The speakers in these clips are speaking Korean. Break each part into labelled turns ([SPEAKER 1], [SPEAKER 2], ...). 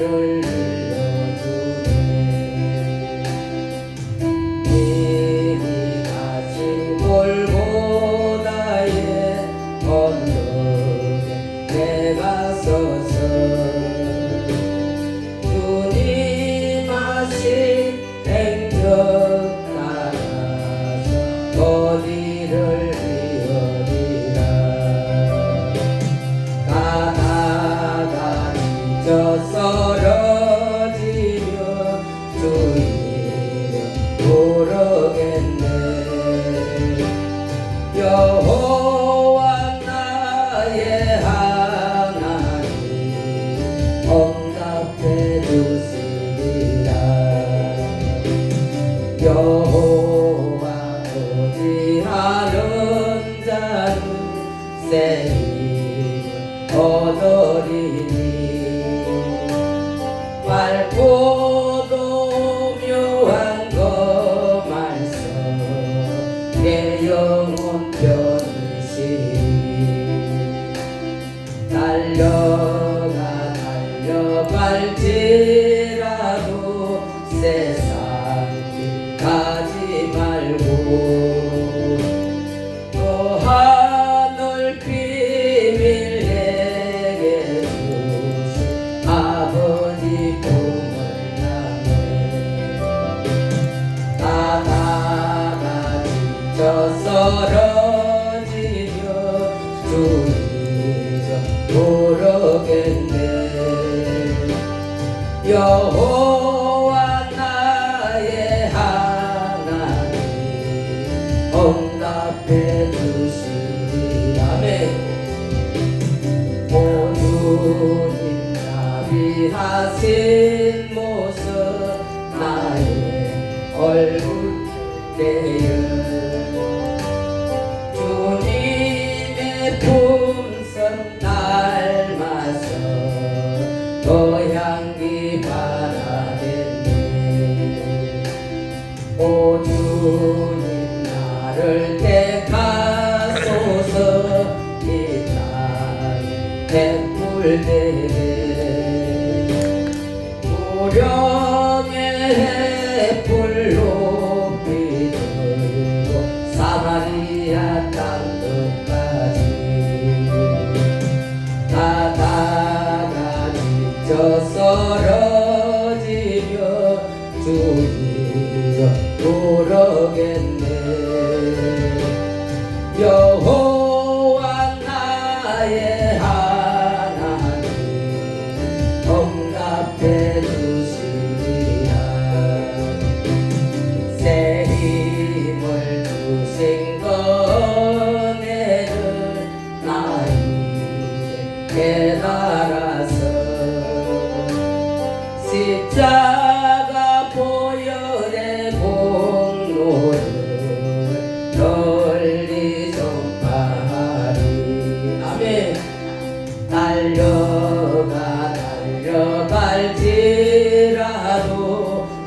[SPEAKER 1] Hallelujah. 여호와 나의 하나님 응답해 주시리라. 여호와 어디하는 자는 새 힘을 얻으리니? 밝고도 묘한 그 말씀 내 영혼 편이시니 달려 모르겠네. 여호와 나의 하나님 응답해 주시리. 아멘. 오주님 나비하신 모습 나의 얼굴 때여 향기 바라겠네. 오 주님 나를 택하소서 이 땅에 백불되게 무령의 지 십자가 보혈의 공로를 널리 전파하리. 아멘. 달려가 달려갈지라도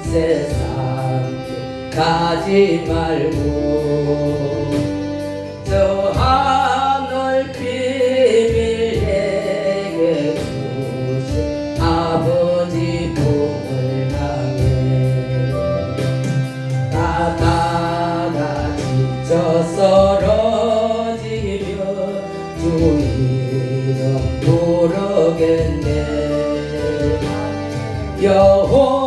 [SPEAKER 1] 세상 길 가지 말고 小伙